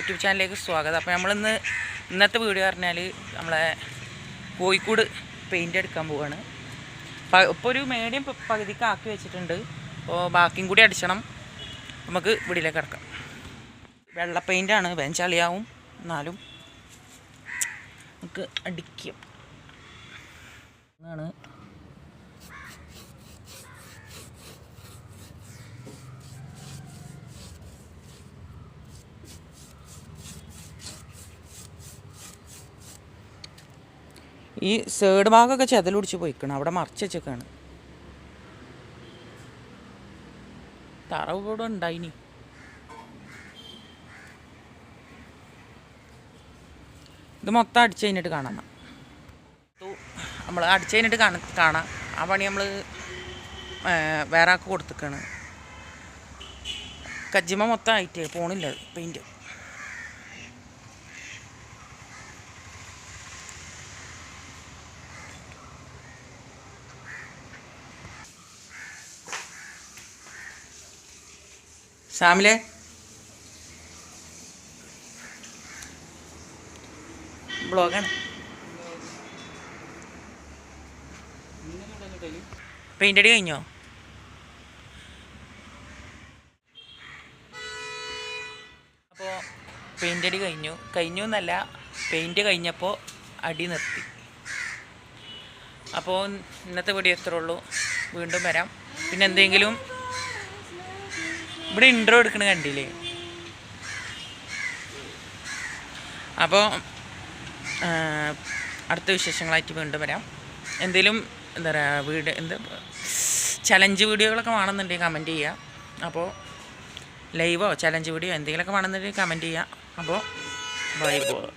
YouTube ചാനലിലേക്ക് സ്വാഗതം. അപ്പോൾ നമ്മളിന്ന് ഇന്നത്തെ വീഡിയോ പറഞ്ഞാൽ നമ്മളെ കോഴിക്കോട് പെയിന്റ് എടുക്കാൻ പോവാണ്. ഇപ്പോൾ ഒരു മീഡിയം പകുതിക്ക് ആക്കി വെച്ചിട്ടുണ്ട്. അപ്പോൾ ബാക്കിയും കൂടി അടിച്ചണം. നമുക്ക് വീടിലേക്ക് കിടക്കാം. വെള്ള പെയിന്റാണ് വെഞ്ചളിയാവും ചളിയാവും. എന്നാലും നമുക്ക് അടിക്കും. ആണ് ഈ സേഡ് ഭാഗമൊക്കെ ചെതലുടിച്ച് പോയിക്കണം. അവിടെ മറച്ച് വെച്ചേക്കാണ്. തറവ് കൂടെ ഉണ്ടായിനി. ഇത് മൊത്തം അടിച്ചു കഴിഞ്ഞിട്ട് കാണാം നമ്മൾ അടിച്ചു കഴിഞ്ഞിട്ട് കാണ കാണാം. ആ പണി നമ്മൾ വേറെ ആൾക്ക് കൊടുത്തേക്കാണ്. കജ്ജിമ മൊത്തം ആയിട്ട് പോണില്ല പെയിന്റ് ശ്യാമിലെ? ബ്ലോഗാണ്. പെയിന്റ് അടി കഴിഞ്ഞോ? അപ്പോൾ പെയിന്റ് അടി കഴിഞ്ഞു. കഴിഞ്ഞു എന്നല്ല പെയിന്റ് കഴിഞ്ഞപ്പോൾ അടി നിർത്തി. അപ്പോൾ ഇന്നത്തെ വീഡിയോ എത്ര ഉള്ളൂ. വീണ്ടും വരാം. പിന്നെ എന്തെങ്കിലും ഇവിടെ ഇൻട്രോ എടുക്കണ കണ്ടില്ലേ? അപ്പോൾ അടുത്ത വിശേഷങ്ങളായിട്ട് വീണ്ടും വരാം. എന്തെങ്കിലും എന്താ പറയുക വീട് എന്താ ചലഞ്ച് വീഡിയോകളൊക്കെ വേണമെന്നുണ്ടെങ്കിൽ കമന്റ് ചെയ്യുക അപ്പോൾ ലൈവോ ചലഞ്ച് വീഡിയോ എന്തെങ്കിലുമൊക്കെ വേണമെന്നുണ്ടെങ്കിൽ കമന്റ് ചെയ്യുക അപ്പോൾ ബൈ ബോയ്